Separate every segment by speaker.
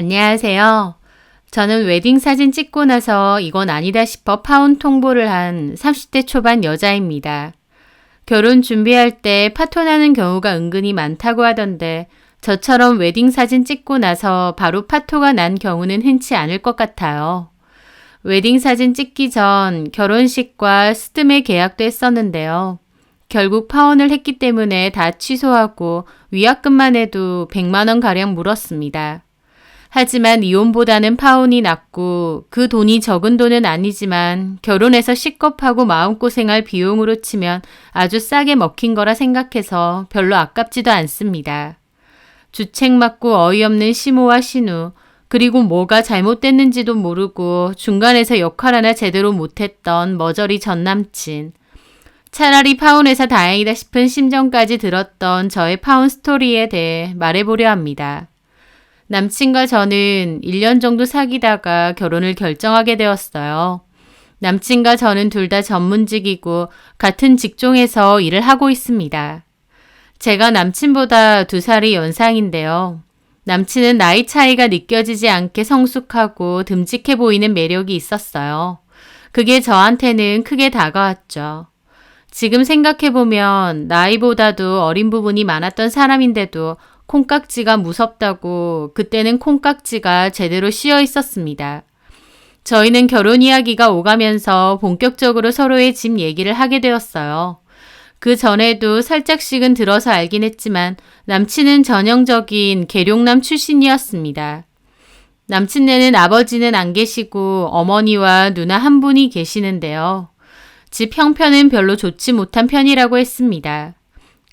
Speaker 1: 안녕하세요. 저는 웨딩 사진 찍고 나서 이건 아니다 싶어 파혼 통보를 한 30대 초반 여자입니다. 결혼 준비할 때 파토나는 경우가 은근히 많다고 하던데 저처럼 웨딩 사진 찍고 나서 바로 파토가 난 경우는 흔치 않을 것 같아요. 웨딩 사진 찍기 전 결혼식과 스드메 계약도 했었는데요. 결국 파혼을 했기 때문에 다 취소하고 위약금만 해도 100만원 가량 물었습니다. 하지만 이혼보다는 파혼이 낫고 그 돈이 적은 돈은 아니지만 결혼해서 식겁하고 마음고생할 비용으로 치면 아주 싸게 먹힌 거라 생각해서 별로 아깝지도 않습니다. 주책 맞고 어이없는 시모와 신우, 그리고 뭐가 잘못됐는지도 모르고 중간에서 역할 하나 제대로 못했던 머저리 전 남친. 차라리 파혼해서 다행이다 싶은 심정까지 들었던 저의 파혼 스토리에 대해 말해보려 합니다. 남친과 저는 1년 정도 사귀다가 결혼을 결정하게 되었어요. 남친과 저는 둘 다 전문직이고 같은 직종에서 일을 하고 있습니다. 제가 남친보다 두 살이 연상인데요. 남친은 나이 차이가 느껴지지 않게 성숙하고 듬직해 보이는 매력이 있었어요. 그게 저한테는 크게 다가왔죠. 지금 생각해보면 나이보다도 어린 부분이 많았던 사람인데도 콩깍지가 무섭다고 그때는 콩깍지가 제대로 씌어 있었습니다. 저희는 결혼 이야기가 오가면서 본격적으로 서로의 집 얘기를 하게 되었어요. 그 전에도 살짝씩은 들어서 알긴 했지만 남친은 전형적인 계룡남 출신이었습니다. 남친네는 아버지는 안 계시고 어머니와 누나 한 분이 계시는데요. 집 형편은 별로 좋지 못한 편이라고 했습니다.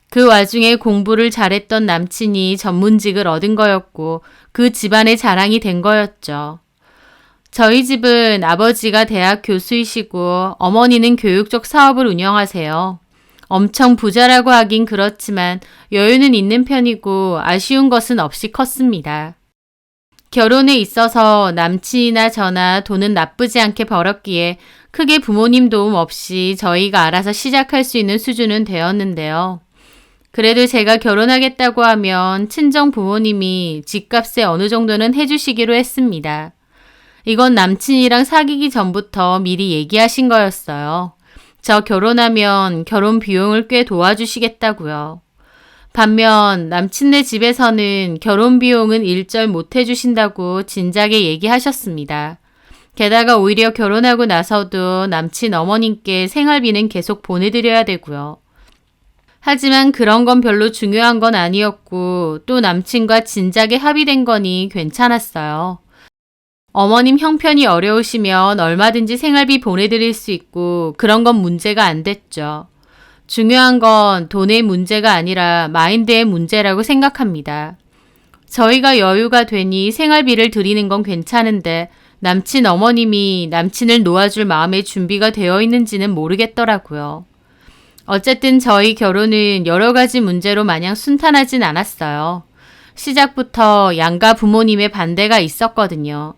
Speaker 1: 그 와중에 공부를 잘했던 남친이 전문직을 얻은 거였고 그 집안의 자랑이 된 거였죠. 저희 집은 아버지가 대학 교수이시고 어머니는 교육 적 사업을 운영하세요. 엄청 부자라고 하긴 그렇지만 여유는 있는 편이고 아쉬운 것은 없이 컸습니다. 결혼에 있어서 남친이나 저나 돈은 나쁘지 않게 벌었기에 크게 부모님 도움 없이 저희가 알아서 시작할 수 있는 수준은 되었는데요. 그래도 제가 결혼하겠다고 하면 친정 부모님이 집값에 어느 정도는 해주시기로 했습니다. 이건 남친이랑 사귀기 전부터 미리 얘기하신 거였어요. 저 결혼하면 결혼 비용을 꽤 도와주시겠다고요. 반면 남친네 집에서는 결혼 비용은 일절 못 해주신다고 진작에 얘기하셨습니다. 게다가 오히려 결혼하고 나서도 남친 어머님께 생활비는 계속 보내드려야 되고요. 하지만 그런 건 별로 중요한 건 아니었고 또 남친과 진작에 합의된 거니 괜찮았어요. 어머님 형편이 어려우시면 얼마든지 생활비 보내드릴 수 있고 그런 건 문제가 안 됐죠. 중요한 건 돈의 문제가 아니라 마인드의 문제라고 생각합니다. 저희가 여유가 되니 생활비를 드리는 건 괜찮은데 남친 어머님이 남친을 놓아줄 마음의 준비가 되어 있는지는 모르겠더라고요. 어쨌든 저희 결혼은 여러 가지 문제로 마냥 순탄하진 않았어요. 시작부터 양가 부모님의 반대가 있었거든요.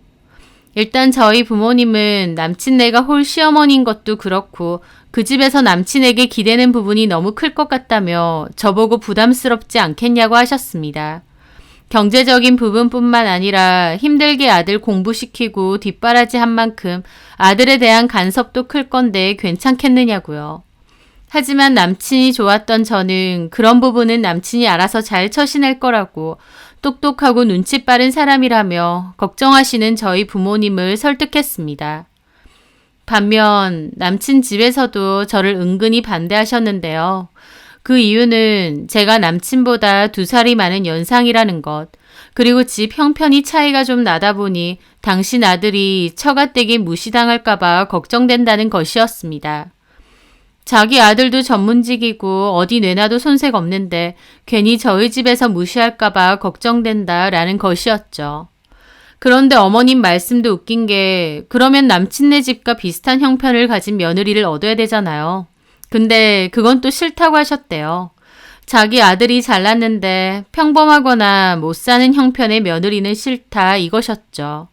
Speaker 1: 일단 저희 부모님은 남친네가 홀 시어머니인 것도 그렇고 그 집에서 남친에게 기대는 부분이 너무 클 것 같다며 저보고 부담스럽지 않겠냐고 하셨습니다. 경제적인 부분뿐만 아니라 힘들게 아들 공부시키고 뒷바라지 한 만큼 아들에 대한 간섭도 클 건데 괜찮겠느냐고요. 하지만 남친이 좋았던 저는 그런 부분은 남친이 알아서 잘 처신할 거라고 똑똑하고 눈치 빠른 사람이라며 걱정하시는 저희 부모님을 설득했습니다. 반면 남친 집에서도 저를 은근히 반대하셨는데요. 그 이유는 제가 남친보다 두 살이 많은 연상이라는 것, 그리고 집 형편이 차이가 좀 나다 보니 당신 아들이 처가댁에 무시당할까봐 걱정된다는 것이었습니다. 자기 아들도 전문직이고 어디 내놔도 손색 없는데 괜히 저희 집에서 무시할까봐 걱정된다 라는 것이었죠. 그런데 어머님 말씀도 웃긴 게 그러면 남친네 집과 비슷한 형편을 가진 며느리를 얻어야 되잖아요. 근데 그건 또 싫다고 하셨대요. 자기 아들이 잘났는데 평범하거나 못 사는 형편의 며느리는 싫다 이것이었죠.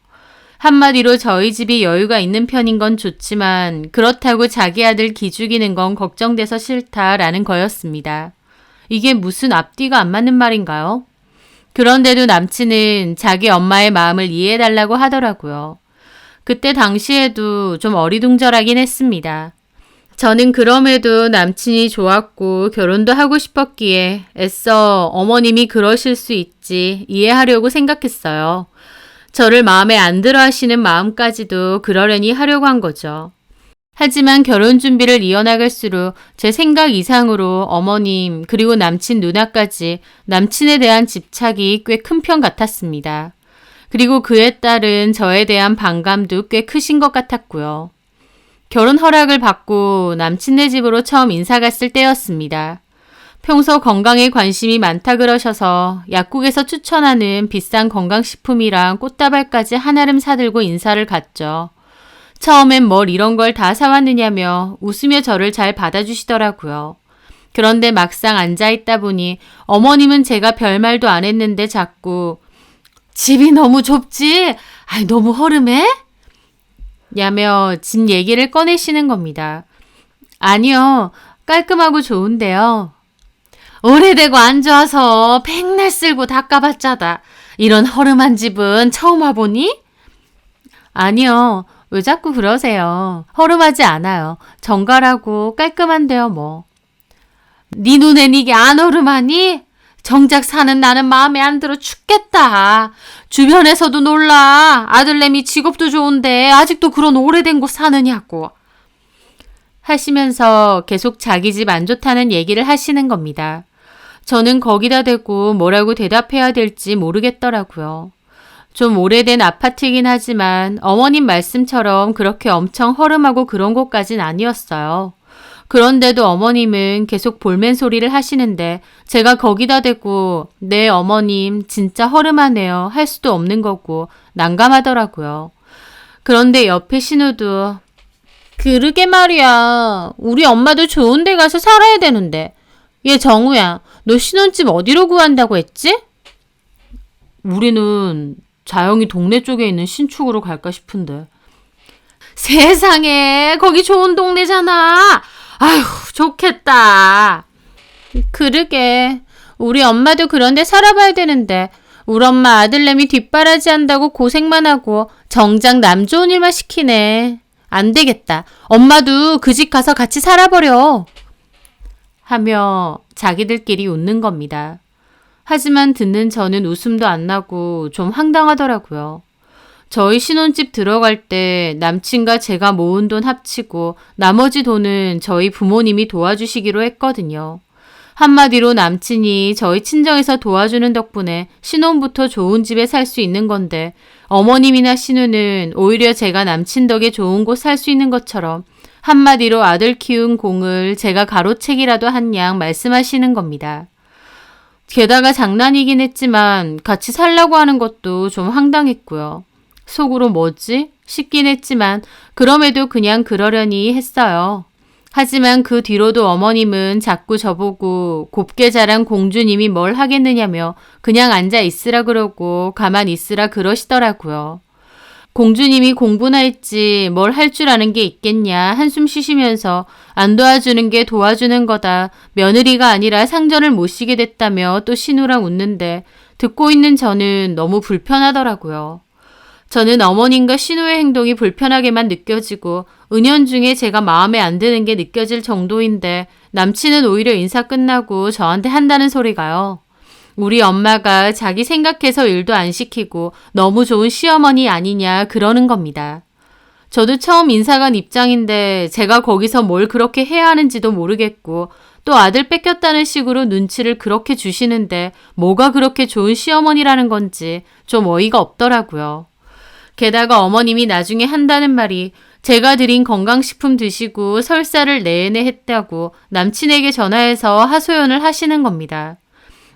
Speaker 1: 한마디로 저희 집이 여유가 있는 편인 건 좋지만 그렇다고 자기 아들 기죽이는 건 걱정돼서 싫다라는 거였습니다. 이게 무슨 앞뒤가 안 맞는 말인가요? 그런데도 남친은 자기 엄마의 마음을 이해해달라고 하더라고요. 그때 당시에도 좀 어리둥절하긴 했습니다. 저는 그럼에도 남친이 좋았고 결혼도 하고 싶었기에 애써 어머님이 그러실 수 있지 이해하려고 생각했어요. 저를 마음에 안 들어 하시는 마음까지도 그러려니 하려고 한 거죠. 하지만 결혼 준비를 이어나갈수록 제 생각 이상으로 어머님 그리고 남친 누나까지 남친에 대한 집착이 꽤 큰 편 같았습니다. 그리고 그에 따른 저에 대한 반감도 꽤 크신 것 같았고요. 결혼 허락을 받고 남친네 집으로 처음 인사 갔을 때였습니다. 평소 건강에 관심이 많다 그러셔서 약국에서 추천하는 비싼 건강식품이랑 꽃다발까지 한아름 사들고 인사를 갔죠. 처음엔 뭘 이런 걸 다 사왔느냐며 웃으며 저를 잘 받아주시더라고요. 그런데 막상 앉아있다 보니 어머님은 제가 별말도 안 했는데 자꾸 집이 너무 좁지? 아이, 너무 허름해? 야며 집 얘기를 꺼내시는 겁니다. 아니요, 깔끔하고 좋은데요. 오래되고 안 좋아서 백날 쓸고 닦아봤자다. 이런 허름한 집은 처음 와보니? 아니요, 왜 자꾸 그러세요? 허름하지 않아요. 정갈하고 깔끔한데요, 뭐. 네 눈엔 이게 안 허름하니? 정작 사는 나는 마음에 안 들어 죽겠다. 주변에서도 놀라. 아들내미 직업도 좋은데 아직도 그런 오래된 곳 사느냐고. 하시면서 계속 자기 집 안 좋다는 얘기를 하시는 겁니다. 저는 거기다 대고 뭐라고 대답해야 될지 모르겠더라고요. 좀 오래된 아파트이긴 하지만 어머님 말씀처럼 그렇게 엄청 허름하고 그런 곳까진 아니었어요. 그런데도 어머님은 계속 볼멘 소리를 하시는데 제가 거기다 대고 네 어머님 진짜 허름하네요 할 수도 없는 거고 난감하더라고요. 그런데 옆에 신우도 그러게 말이야. 우리 엄마도 좋은 데 가서 살아야 되는데. 얘 정우야, 너 신혼집 어디로 구한다고 했지? 우리는 자영이 동네 쪽에 있는 신축으로 갈까 싶은데. 세상에, 거기 좋은 동네잖아. 아휴, 좋겠다. 그러게. 우리 엄마도 그런데 살아봐야 되는데. 우리 엄마 아들내미 뒷바라지 한다고 고생만 하고 정작 남 좋은 일만 시키네. 안 되겠다. 엄마도 그 집 가서 같이 살아버려. 하며 자기들끼리 웃는 겁니다. 하지만 듣는 저는 웃음도 안 나고 좀 황당하더라고요. 저희 신혼집 들어갈 때 남친과 제가 모은 돈 합치고 나머지 돈은 저희 부모님이 도와주시기로 했거든요. 한마디로 남친이 저희 친정에서 도와주는 덕분에 신혼부터 좋은 집에 살 수 있는 건데 어머님이나 신우는 오히려 제가 남친 덕에 좋은 곳 살 수 있는 것처럼 한마디로 아들 키운 공을 제가 가로채기라도 한 양 말씀하시는 겁니다. 게다가 장난이긴 했지만 같이 살라고 하는 것도 좀 황당했고요. 속으로 뭐지? 싶긴 했지만 그럼에도 그냥 그러려니 했어요. 하지만 그 뒤로도 어머님은 자꾸 저보고 곱게 자란 공주님이 뭘 하겠느냐며 그냥 앉아 있으라 그러고 가만 있으라 그러시더라고요. 공주님이 공부나 했지 뭘 할 줄 아는 게 있겠냐 한숨 쉬시면서 안 도와주는 게 도와주는 거다. 며느리가 아니라 상전을 모시게 됐다며 또 신우랑 웃는데 듣고 있는 저는 너무 불편하더라고요. 저는 어머님과 신우의 행동이 불편하게만 느껴지고 은연중에 제가 마음에 안 드는 게 느껴질 정도인데 남친은 오히려 인사 끝나고 저한테 한다는 소리가요. 우리 엄마가 자기 생각해서 일도 안 시키고 너무 좋은 시어머니 아니냐 그러는 겁니다. 저도 처음 인사간 입장인데 제가 거기서 뭘 그렇게 해야 하는지도 모르겠고 또 아들 뺏겼다는 식으로 눈치를 그렇게 주시는데 뭐가 그렇게 좋은 시어머니라는 건지 좀 어이가 없더라고요. 게다가 어머님이 나중에 한다는 말이 제가 드린 건강식품 드시고 설사를 내내 했다고 남친에게 전화해서 하소연을 하시는 겁니다.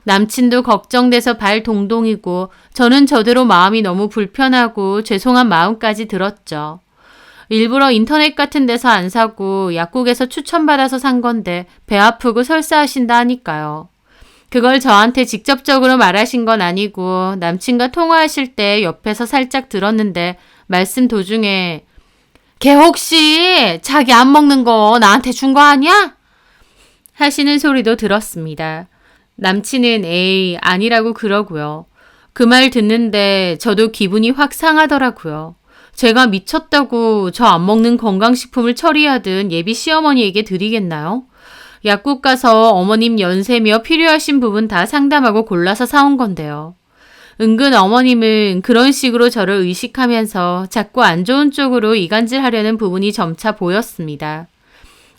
Speaker 1: 남친도 걱정돼서 발 동동이고 저는 저대로 마음이 너무 불편하고 죄송한 마음까지 들었죠. 일부러 인터넷 같은 데서 안 사고 약국에서 추천받아서 산 건데 배 아프고 설사하신다 하니까요. 그걸 저한테 직접적으로 말하신 건 아니고 남친과 통화하실 때 옆에서 살짝 들었는데 말씀 도중에 걔 혹시 자기 안 먹는 거 나한테 준 거 아니야? 하시는 소리도 들었습니다. 남친은 에이 아니라고 그러고요. 그 말 듣는데 저도 기분이 확 상하더라고요. 제가 미쳤다고 저 안 먹는 건강식품을 처리하든 예비 시어머니에게 드리겠나요? 약국 가서 어머님 연세며 필요하신 부분 다 상담하고 골라서 사온 건데요. 은근 어머님은 그런 식으로 저를 의식하면서 자꾸 안 좋은 쪽으로 이간질 하려는 부분이 점차 보였습니다.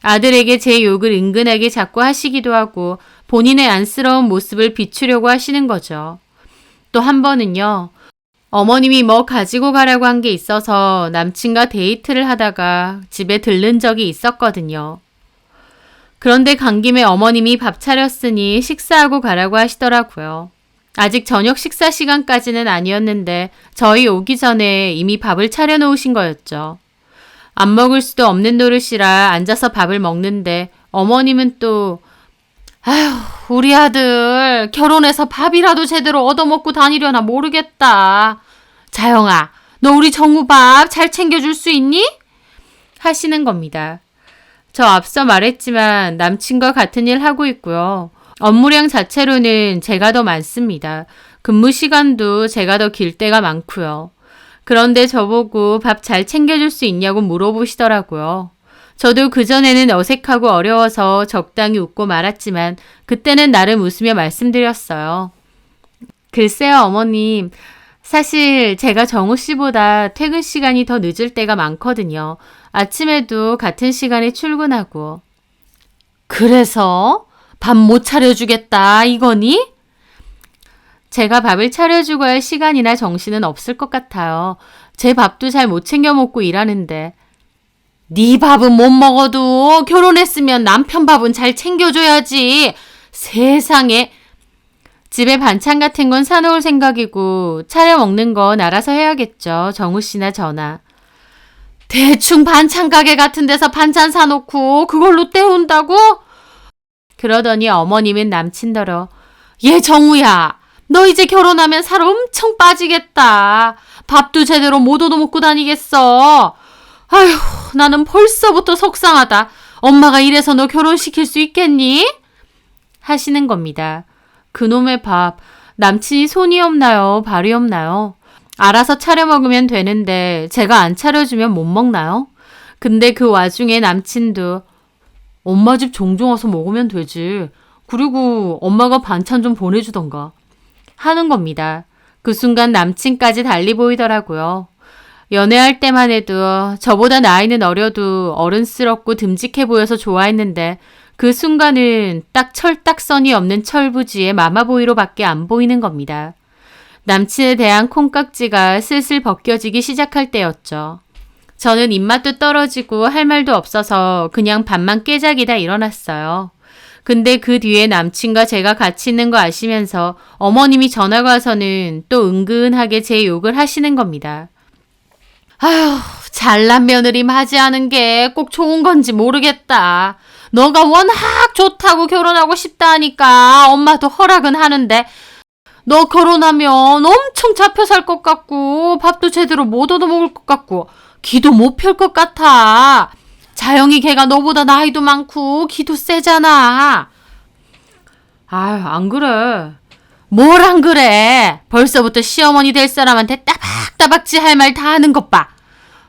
Speaker 1: 아들에게 제 욕을 은근하게 자꾸 하시기도 하고 본인의 안쓰러운 모습을 비추려고 하시는 거죠. 또 한 번은요. 어머님이 뭐 가지고 가라고 한 게 있어서 남친과 데이트를 하다가 집에 들른 적이 있었거든요. 그런데 간 김에 어머님이 밥 차렸으니 식사하고 가라고 하시더라고요. 아직 저녁 식사 시간까지는 아니었는데 저희 오기 전에 이미 밥을 차려놓으신 거였죠. 안 먹을 수도 없는 노릇이라 앉아서 밥을 먹는데 어머님은 또 아휴 우리 아들 결혼해서 밥이라도 제대로 얻어먹고 다니려나 모르겠다. 자영아 너 우리 정우 밥 잘 챙겨줄 수 있니? 하시는 겁니다. 저 앞서 말했지만 남친과 같은 일 하고 있고요. 업무량 자체로는 제가 더 많습니다. 근무 시간도 제가 더 길 때가 많고요. 그런데 저보고 밥 잘 챙겨줄 수 있냐고 물어보시더라고요. 저도 그전에는 어색하고 어려워서 적당히 웃고 말았지만 그때는 나름 웃으며 말씀드렸어요. 글쎄요, 어머님. 사실 제가 정우 씨보다 퇴근 시간이 더 늦을 때가 많거든요. 아침에도 같은 시간에 출근하고. 그래서 밥 못 차려주겠다, 이거니? 제가 밥을 차려주고 할 시간이나 정신은 없을 것 같아요. 제 밥도 잘 못 챙겨 먹고 일하는데. 네 밥은 못 먹어도 결혼했으면 남편 밥은 잘 챙겨줘야지. 세상에. 집에 반찬 같은 건 사놓을 생각이고 차려 먹는 건 알아서 해야겠죠. 정우 씨나 저나. 대충 반찬 가게 같은 데서 반찬 사놓고 그걸로 때운다고? 그러더니 어머님은 남친더러 얘 정우야 너 이제 결혼하면 살 엄청 빠지겠다. 밥도 제대로 못 얻어먹고 다니겠어. 아휴 나는 벌써부터 속상하다. 엄마가 이래서 너 결혼시킬 수 있겠니? 하시는 겁니다. 그놈의 밥 남친이 손이 없나요? 발이 없나요? 알아서 차려 먹으면 되는데 제가 안 차려주면 못 먹나요? 근데 그 와중에 남친도 엄마 집 종종 와서 먹으면 되지. 그리고 엄마가 반찬 좀 보내주던가. 하는 겁니다. 그 순간 남친까지 달리 보이더라고요. 연애할 때만 해도 저보다 나이는 어려도 어른스럽고 듬직해 보여서 좋아했는데 그 순간은 딱 철딱선이 없는 철부지의 마마보이로밖에 안 보이는 겁니다. 남친에 대한 콩깍지가 슬슬 벗겨지기 시작할 때였죠. 저는 입맛도 떨어지고 할 말도 없어서 그냥 밥만 깨작이다 일어났어요. 근데 그 뒤에 남친과 제가 같이 있는 거 아시면서 어머님이 전화가 와서는 또 은근하게 제 욕을 하시는 겁니다. 아휴, 잘난 며느리 맞이하는 게 꼭 좋은 건지 모르겠다. 너가 워낙 좋다고 결혼하고 싶다 하니까 엄마도 허락은 하는데 너 결혼하면 엄청 잡혀 살 것 같고 밥도 제대로 못 얻어 먹을 것 같고 기도 못 펼 것 같아. 자영이 걔가 너보다 나이도 많고 기도 세잖아. 아유, 안 그래. 뭘 안 그래. 벌써부터 시어머니 될 사람한테 따박따박지 할 말 다 하는 것 봐.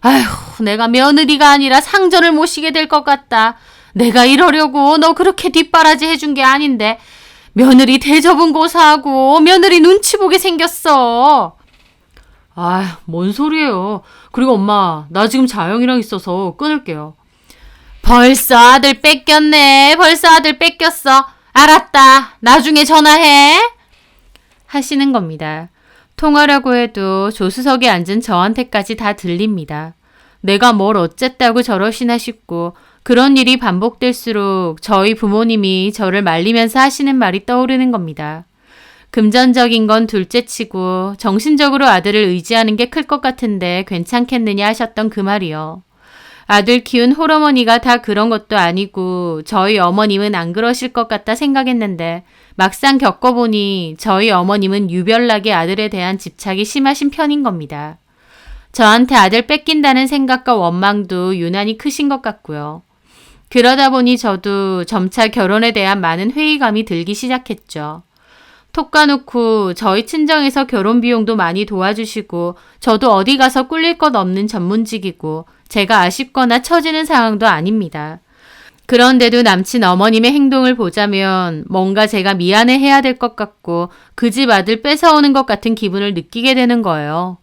Speaker 1: 아휴, 내가 며느리가 아니라 상전을 모시게 될 것 같다. 내가 이러려고 너 그렇게 뒷바라지 해준 게 아닌데 며느리 대접은 고사하고 며느리 눈치 보게 생겼어. 아, 뭔 소리예요. 그리고 엄마, 나 지금 자영이랑 있어서 끊을게요. 벌써 아들 뺏겼네. 벌써 아들 뺏겼어. 알았다. 나중에 전화해. 하시는 겁니다. 통화라고 해도 조수석에 앉은 저한테까지 다 들립니다. 내가 뭘 어쨌다고 저러시나 싶고 그런 일이 반복될수록 저희 부모님이 저를 말리면서 하시는 말이 떠오르는 겁니다. 금전적인 건 둘째 치고 정신적으로 아들을 의지하는 게 클 것 같은데 괜찮겠느냐 하셨던 그 말이요. 아들 키운 홀어머니가 다 그런 것도 아니고 저희 어머님은 안 그러실 것 같다 생각했는데 막상 겪어보니 저희 어머님은 유별나게 아들에 대한 집착이 심하신 편인 겁니다. 저한테 아들 뺏긴다는 생각과 원망도 유난히 크신 것 같고요. 그러다 보니 저도 점차 결혼에 대한 많은 회의감이 들기 시작했죠. 톡 까놓고 저희 친정에서 결혼 비용도 많이 도와주시고 저도 어디 가서 꿀릴 것 없는 전문직이고 제가 아쉽거나 처지는 상황도 아닙니다. 그런데도 남친 어머님의 행동을 보자면 뭔가 제가 미안해 해야 될 것 같고 그 집 아들 뺏어오는 것 같은 기분을 느끼게 되는 거예요.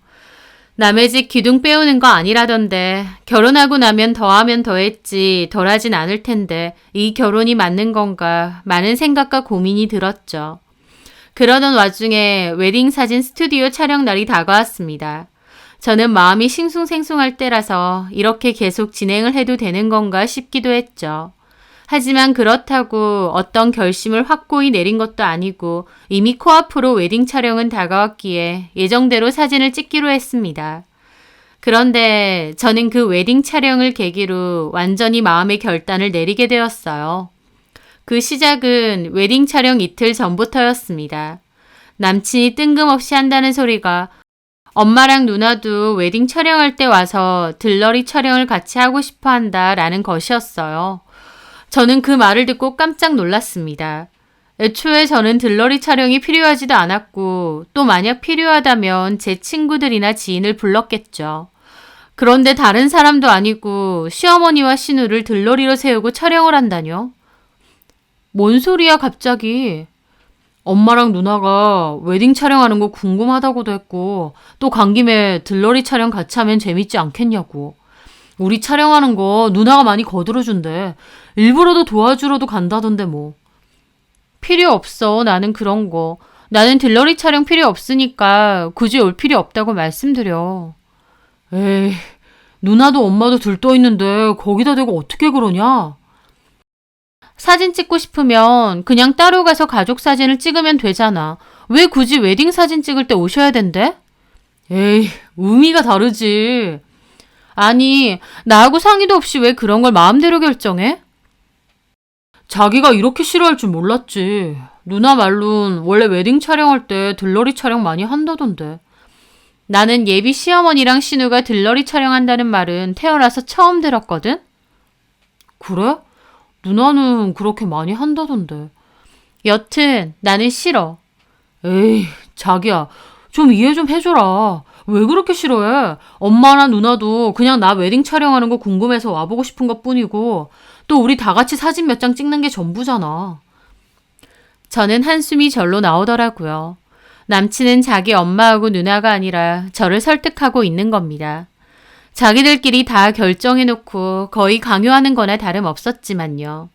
Speaker 1: 남의 집 기둥 빼오는 거 아니라던데 결혼하고 나면 더하면 더했지 덜하진 않을 텐데 이 결혼이 맞는 건가 많은 생각과 고민이 들었죠. 그러던 와중에 웨딩 사진 스튜디오 촬영 날이 다가왔습니다. 저는 마음이 싱숭생숭할 때라서 이렇게 계속 진행을 해도 되는 건가 싶기도 했죠. 하지만 그렇다고 어떤 결심을 확고히 내린 것도 아니고 이미 코앞으로 웨딩 촬영은 다가왔기에 예정대로 사진을 찍기로 했습니다. 그런데 저는 그 웨딩 촬영을 계기로 완전히 마음의 결단을 내리게 되었어요. 그 시작은 웨딩 촬영 이틀 전부터였습니다. 남친이 뜬금없이 한다는 소리가 엄마랑 누나도 웨딩 촬영할 때 와서 들러리 촬영을 같이 하고 싶어 한다 라는 것이었어요. 저는 그 말을 듣고 깜짝 놀랐습니다. 애초에 저는 들러리 촬영이 필요하지도 않았고 또 만약 필요하다면 제 친구들이나 지인을 불렀겠죠. 그런데 다른 사람도 아니고 시어머니와 신우를 들러리로 세우고 촬영을 한다뇨? 뭔 소리야 갑자기? 엄마랑 누나가 웨딩 촬영하는 거 궁금하다고도 했고 또 간 김에 들러리 촬영 같이 하면 재밌지 않겠냐고. 우리 촬영하는 거 누나가 많이 거들어준대. 일부러도 도와주러도 간다던데 뭐. 필요 없어. 나는 그런 거. 나는 들러리 촬영 필요 없으니까 굳이 올 필요 없다고 말씀드려. 에이, 누나도 엄마도 들떠 있는데 거기다 대고 어떻게 그러냐? 사진 찍고 싶으면 그냥 따로 가서 가족 사진을 찍으면 되잖아. 왜 굳이 웨딩 사진 찍을 때 오셔야 된대? 에이, 의미가 다르지. 아니, 나하고 상의도 없이 왜 그런 걸 마음대로 결정해? 자기가 이렇게 싫어할 줄 몰랐지. 누나 말론 원래 웨딩 촬영할 때 들러리 촬영 많이 한다던데. 나는 예비 시어머니랑 신우가 들러리 촬영한다는 말은 태어나서 처음 들었거든? 그래? 누나는 그렇게 많이 한다던데. 여튼 나는 싫어. 에이, 자기야. 좀 이해 좀 해줘라. 왜 그렇게 싫어해? 엄마나 누나도 그냥 나 웨딩 촬영하는 거 궁금해서 와보고 싶은 것 뿐이고, 또 우리 다 같이 사진 몇 장 찍는 게 전부잖아. 저는 한숨이 절로 나오더라고요. 남친은 자기 엄마하고 누나가 아니라 저를 설득하고 있는 겁니다. 자기들끼리 다 결정해놓고 거의 강요하는 거나 다름없었지만요.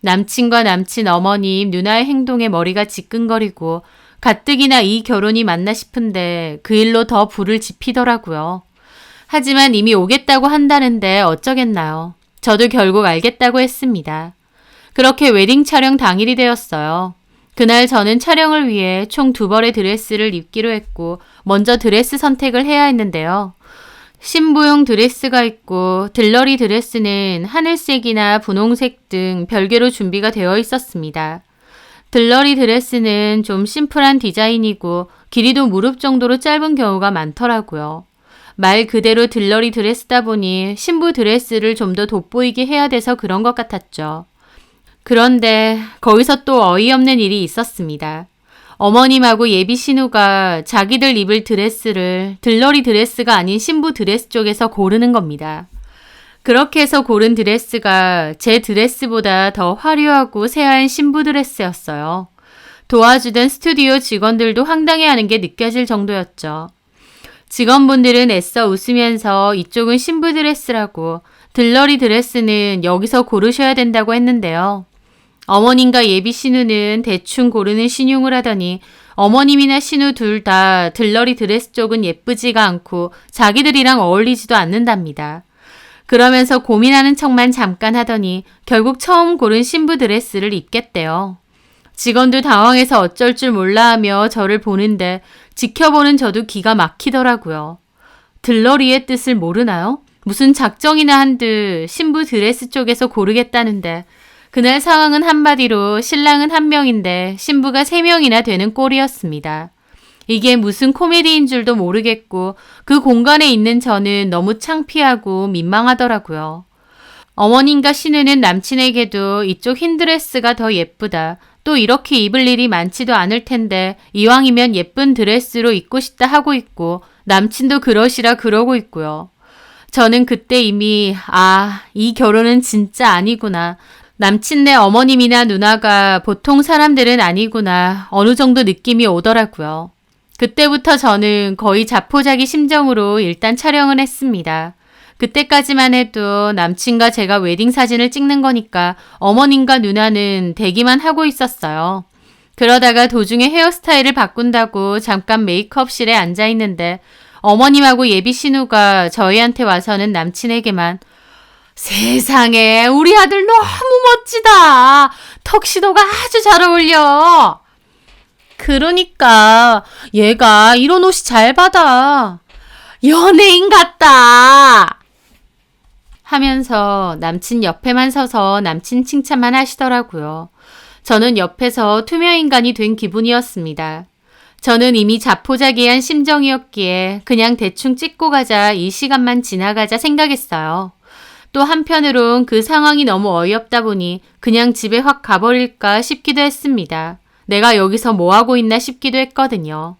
Speaker 1: 남친과 남친 어머님, 누나의 행동에 머리가 지끈거리고 가뜩이나 이 결혼이 맞나 싶은데 그 일로 더 불을 지피더라고요. 하지만 이미 오겠다고 한다는데 어쩌겠나요. 저도 결국 알겠다고 했습니다. 그렇게 웨딩 촬영 당일이 되었어요. 그날 저는 촬영을 위해 총 두 벌의 드레스를 입기로 했고, 먼저 드레스 선택을 해야 했는데요. 신부용 드레스가 있고, 들러리 드레스는 하늘색이나 분홍색 등 별개로 준비가 되어 있었습니다. 들러리 드레스는 좀 심플한 디자인이고, 길이도 무릎 정도로 짧은 경우가 많더라고요. 말 그대로 들러리 드레스다 보니 신부 드레스를 좀 더 돋보이게 해야 돼서 그런 것 같았죠. 그런데 거기서 또 어이없는 일이 있었습니다. 어머님하고 예비 신우가 자기들 입을 드레스를 들러리 드레스가 아닌 신부 드레스 쪽에서 고르는 겁니다. 그렇게 해서 고른 드레스가 제 드레스보다 더 화려하고 새하얀 신부 드레스였어요. 도와주던 스튜디오 직원들도 황당해하는 게 느껴질 정도였죠. 직원분들은 애써 웃으면서 이쪽은 신부 드레스라고 들러리 드레스는 여기서 고르셔야 된다고 했는데요. 어머님과 예비 신우는 대충 고르는 신용을 하더니 어머님이나 신우 둘 다 들러리 드레스 쪽은 예쁘지가 않고 자기들이랑 어울리지도 않는답니다. 그러면서 고민하는 척만 잠깐 하더니 결국 처음 고른 신부 드레스를 입겠대요. 직원도 당황해서 어쩔 줄 몰라 하며 저를 보는데 지켜보는 저도 기가 막히더라고요. 들러리의 뜻을 모르나요? 무슨 작정이나 한 듯 신부 드레스 쪽에서 고르겠다는데 그날 상황은 한마디로 신랑은 한 명인데 신부가 세 명이나 되는 꼴이었습니다. 이게 무슨 코미디인 줄도 모르겠고 그 공간에 있는 저는 너무 창피하고 민망하더라고요. 어머님과 신우는 남친에게도 이쪽 흰 드레스가 더 예쁘다. 또 이렇게 입을 일이 많지도 않을 텐데 이왕이면 예쁜 드레스로 입고 싶다 하고 있고 남친도 그러시라 그러고 있고요. 저는 그때 이미 아, 이 결혼은 진짜 아니구나. 남친네 어머님이나 누나가 보통 사람들은 아니구나. 어느 정도 느낌이 오더라고요. 그때부터 저는 거의 자포자기 심정으로 일단 촬영을 했습니다. 그때까지만 해도 남친과 제가 웨딩 사진을 찍는 거니까 어머님과 누나는 대기만 하고 있었어요. 그러다가 도중에 헤어스타일을 바꾼다고 잠깐 메이크업실에 앉아 있는데 어머님하고 예비 신우가 저희한테 와서는 남친에게만 세상에 우리 아들 너무 멋지다. 턱시도가 아주 잘 어울려. 그러니까 얘가 이런 옷이 잘 받아. 연예인 같다. 하면서 남친 옆에만 서서 남친 칭찬만 하시더라고요. 저는 옆에서 투명인간이 된 기분이었습니다. 저는 이미 자포자기한 심정이었기에 그냥 대충 찍고 가자 이 시간만 지나가자 생각했어요. 또 한편으론 그 상황이 너무 어이없다 보니 그냥 집에 확 가버릴까 싶기도 했습니다. 내가 여기서 뭐 하고 있나 싶기도 했거든요.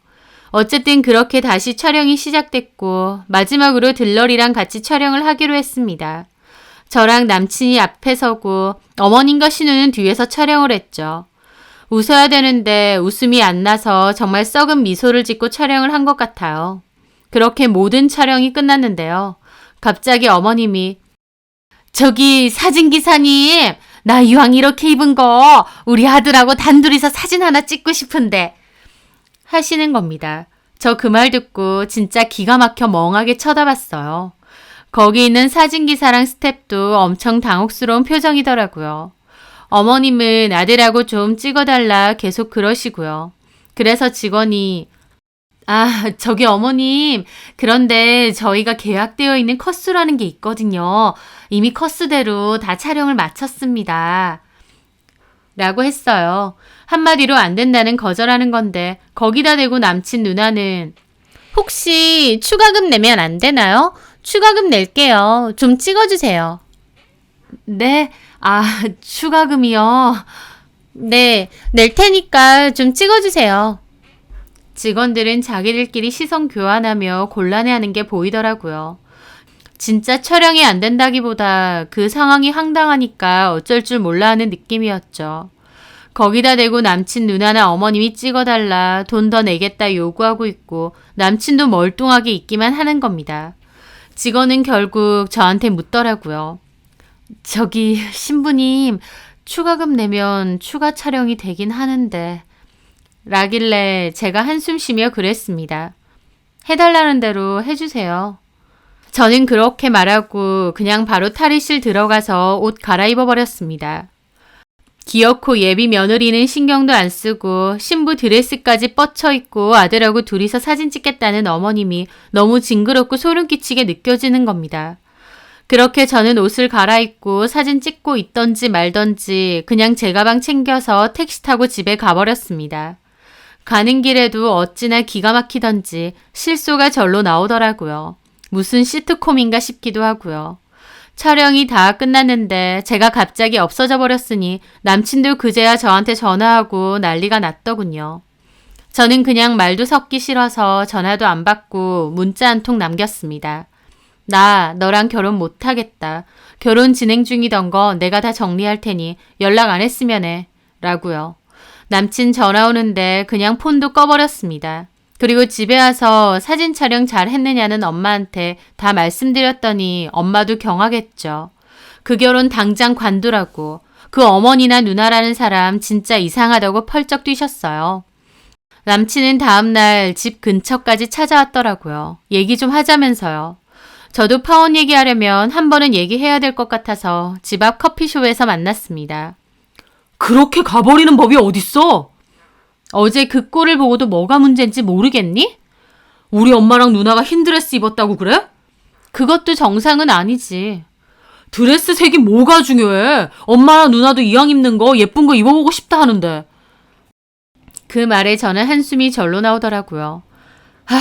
Speaker 1: 어쨌든 그렇게 다시 촬영이 시작됐고 마지막으로 들러리랑 같이 촬영을 하기로 했습니다. 저랑 남친이 앞에 서고 어머님과 신우는 뒤에서 촬영을 했죠. 웃어야 되는데 웃음이 안 나서 정말 썩은 미소를 짓고 촬영을 한 것 같아요. 그렇게 모든 촬영이 끝났는데요. 갑자기 어머님이 저기 사진기사님 나 이왕 이렇게 입은 거 우리 아들하고 단둘이서 사진 하나 찍고 싶은데 하시는 겁니다. 저 그 말 듣고 진짜 기가 막혀 멍하게 쳐다봤어요. 거기 있는 사진기사랑 스탭도 엄청 당혹스러운 표정이더라고요. 어머님은 아들하고 좀 찍어달라 계속 그러시고요. 그래서 직원이 아, 저기 어머님. 그런데 저희가 계약되어 있는 커스라는 게 있거든요. 이미 커스대로 다 촬영을 마쳤습니다. 라고 했어요. 한마디로 안 된다는 거절하는 건데, 거기다 대고 남친 누나는, 혹시 추가금 내면 안 되나요? 추가금 낼게요. 좀 찍어주세요. 네, 아, 추가금이요. 네, 낼 테니까 좀 찍어주세요. 직원들은 자기들끼리 시선 교환하며 곤란해하는 게 보이더라고요. 진짜 촬영이 안 된다기보다 그 상황이 황당하니까 어쩔 줄 몰라 하는 느낌이었죠. 거기다 대고 남친 누나나 어머님이 찍어달라 돈 더 내겠다 요구하고 있고 남친도 멀뚱하게 있기만 하는 겁니다. 직원은 결국 저한테 묻더라고요. 저기 신부님 추가금 내면 추가 촬영이 되긴 하는데 라길래 제가 한숨 쉬며 그랬습니다. 해달라는 대로 해주세요. 저는 그렇게 말하고 그냥 바로 탈의실 들어가서 옷 갈아입어 버렸습니다. 기어코 예비 며느리는 신경도 안 쓰고 신부 드레스까지 뻗쳐 입고 아들하고 둘이서 사진 찍겠다는 어머님이 너무 징그럽고 소름 끼치게 느껴지는 겁니다. 그렇게 저는 옷을 갈아입고 사진 찍고 있던지 말던지 그냥 제 가방 챙겨서 택시 타고 집에 가버렸습니다. 가는 길에도 어찌나 기가 막히던지 실소가 절로 나오더라고요. 무슨 시트콤인가 싶기도 하고요. 촬영이 다 끝났는데 제가 갑자기 없어져 버렸으니 남친도 그제야 저한테 전화하고 난리가 났더군요. 저는 그냥 말도 섞기 싫어서 전화도 안 받고 문자 한 통 남겼습니다. 나 너랑 결혼 못하겠다. 결혼 진행 중이던 거 내가 다 정리할 테니 연락 안 했으면 해. 라고요. 남친 전화 오는데 그냥 폰도 꺼버렸습니다. 그리고 집에 와서 사진 촬영 잘 했느냐는 엄마한테 다 말씀드렸더니 엄마도 경하겠죠. 그 결혼 당장 관두라고. 그 어머니나 누나라는 사람 진짜 이상하다고 펄쩍 뛰셨어요. 남친은 다음날 집 근처까지 찾아왔더라고요. 얘기 좀 하자면서요. 저도 파혼 얘기하려면 한 번은 얘기해야 될 것 같아서 집 앞 커피숍에서 만났습니다.
Speaker 2: 그렇게 가버리는 법이 어딨어?
Speaker 1: 어제 그 꼴을 보고도 뭐가 문제인지 모르겠니?
Speaker 2: 우리 엄마랑 누나가 흰 드레스 입었다고 그래?
Speaker 1: 그것도 정상은 아니지.
Speaker 2: 드레스 색이 뭐가 중요해? 엄마랑 누나도 이왕 입는 거 예쁜 거 입어보고 싶다 하는데.
Speaker 1: 그 말에 저는 한숨이 절로 나오더라고요. 하,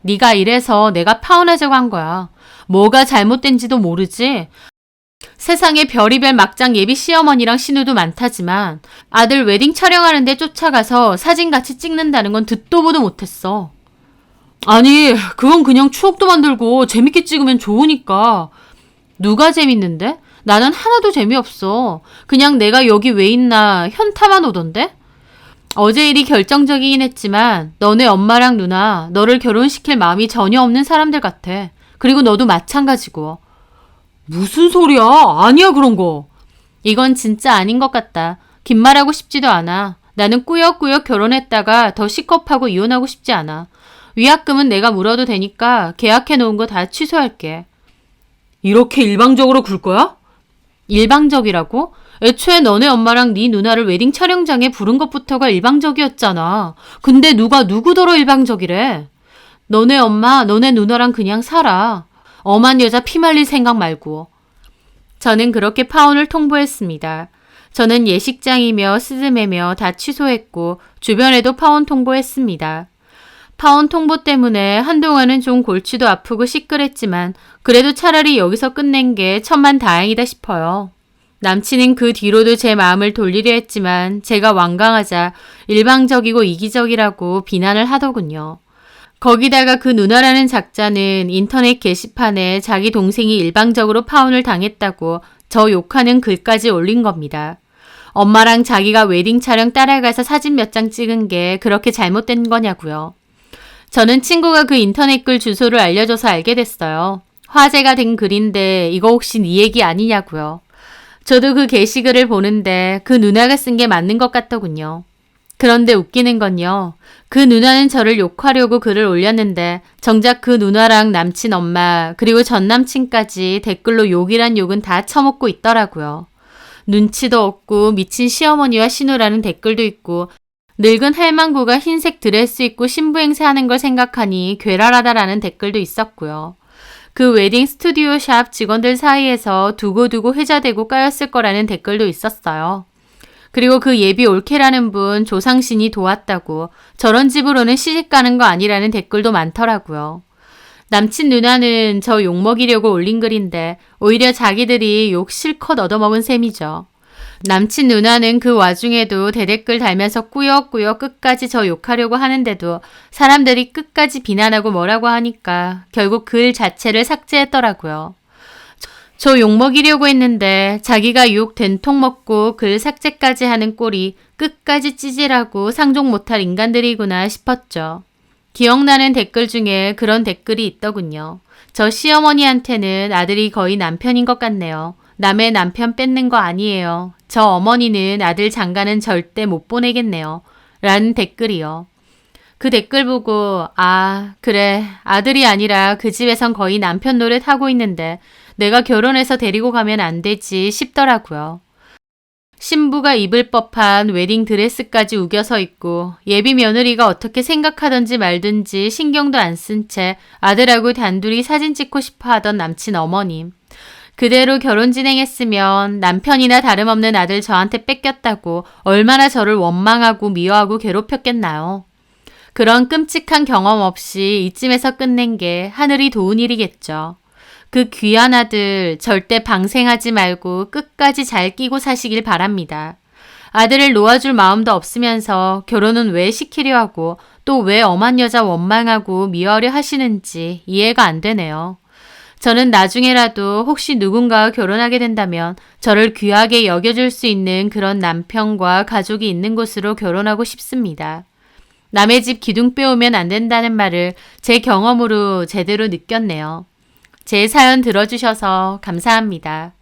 Speaker 1: 네가 이래서 내가 파혼하자고 한 거야. 뭐가 잘못된지도 모르지. 세상에 별이별 막장 예비 시어머니랑 신우도 많다지만 아들 웨딩 촬영하는데 쫓아가서 사진 같이 찍는다는 건 듣도 보도 못했어.
Speaker 2: 아니, 그건 그냥 추억도 만들고 재밌게 찍으면 좋으니까.
Speaker 1: 누가 재밌는데? 나는 하나도 재미없어. 그냥 내가 여기 왜 있나 현타만 오던데? 어제 일이 결정적이긴 했지만 너네 엄마랑 누나 너를 결혼시킬 마음이 전혀 없는 사람들 같아. 그리고 너도 마찬가지고.
Speaker 2: 무슨 소리야? 아니야, 그런 거.
Speaker 1: 이건 진짜 아닌 것 같다. 긴 말하고 싶지도 않아. 나는 꾸역꾸역 결혼했다가 더 시겁하고 이혼하고 싶지 않아. 위약금은 내가 물어도 되니까 계약해 놓은 거 다 취소할게.
Speaker 2: 이렇게 일방적으로 굴 거야?
Speaker 1: 일방적이라고? 애초에 너네 엄마랑 네 누나를 웨딩 촬영장에 부른 것부터가 일방적이었잖아. 근데 누가 누구더러 일방적이래? 너네 엄마, 너네 누나랑 그냥 살아. 엄한 여자 피 말릴 생각 말고. 저는 그렇게 파혼을 통보했습니다. 저는 예식장이며 스즈메며 다 취소했고 주변에도 파혼 통보했습니다. 파혼 통보 때문에 한동안은 좀 골치도 아프고 시끌했지만 그래도 차라리 여기서 끝낸 게 천만 다행이다 싶어요. 남친은 그 뒤로도 제 마음을 돌리려 했지만 제가 완강하자 일방적이고 이기적이라고 비난을 하더군요. 거기다가 그 누나라는 작자는 인터넷 게시판에 자기 동생이 일방적으로 파혼을 당했다고 저 욕하는 글까지 올린 겁니다. 엄마랑 자기가 웨딩 촬영 따라가서 사진 몇 장 찍은 게 그렇게 잘못된 거냐고요. 저는 친구가 그 인터넷 글 주소를 알려줘서 알게 됐어요. 화제가 된 글인데 이거 혹시 네 얘기 아니냐고요. 저도 그 게시글을 보는데 그 누나가 쓴 게 맞는 것 같더군요. 그런데 웃기는 건요. 그 누나는 저를 욕하려고 글을 올렸는데 정작 그 누나랑 남친 엄마 그리고 전 남친까지 댓글로 욕이란 욕은 다 처먹고 있더라고요. 눈치도 없고 미친 시어머니와 신우라는 댓글도 있고 늙은 할망구가 흰색 드레스 입고 신부 행세 하는 걸 생각하니 괴랄하다라는 댓글도 있었고요. 그 웨딩 스튜디오 샵 직원들 사이에서 두고두고 회자되고 까였을 거라는 댓글도 있었어요. 그리고 그 예비 올케라는 분 조상신이 도왔다고 저런 집으로는 시집 가는 거 아니라는 댓글도 많더라고요. 남친 누나는 저 욕먹이려고 올린 글인데 오히려 자기들이 욕 실컷 얻어먹은 셈이죠. 남친 누나는 그 와중에도 대댓글 달면서 꾸역꾸역 끝까지 저 욕하려고 하는데도 사람들이 끝까지 비난하고 뭐라고 하니까 결국 글 자체를 삭제했더라고요. 저 욕먹이려고 했는데 자기가 욕 된통 먹고 글 삭제까지 하는 꼴이 끝까지 찌질하고 상종 못할 인간들이구나 싶었죠. 기억나는 댓글 중에 그런 댓글이 있더군요. 저 시어머니한테는 아들이 거의 남편인 것 같네요. 남의 남편 뺏는 거 아니에요. 저 어머니는 아들 장가는 절대 못 보내겠네요. 라는 댓글이요. 그 댓글 보고, 아, 그래. 아들이 아니라 그 집에선 거의 남편 노릇 하고 있는데 내가 결혼해서 데리고 가면 안 되지 싶더라고요. 신부가 입을 법한 웨딩 드레스까지 우겨서 입고 예비 며느리가 어떻게 생각하던지 말든지 신경도 안 쓴 채 아들하고 단둘이 사진 찍고 싶어 하던 남친 어머님. 그대로 결혼 진행했으면 남편이나 다름없는 아들 저한테 뺏겼다고 얼마나 저를 원망하고 미워하고 괴롭혔겠나요? 그런 끔찍한 경험 없이 이쯤에서 끝낸 게 하늘이 도운 일이겠죠. 그 귀한 아들 절대 방생하지 말고 끝까지 잘 끼고 사시길 바랍니다. 아들을 놓아줄 마음도 없으면서 결혼은 왜 시키려 하고 또 왜 엄한 여자 원망하고 미워하려 하시는지 이해가 안 되네요. 저는 나중에라도 혹시 누군가와 결혼하게 된다면 저를 귀하게 여겨줄 수 있는 그런 남편과 가족이 있는 곳으로 결혼하고 싶습니다. 남의 집 기둥 빼오면 안 된다는 말을 제 경험으로 제대로 느꼈네요. 제 사연 들어주셔서 감사합니다.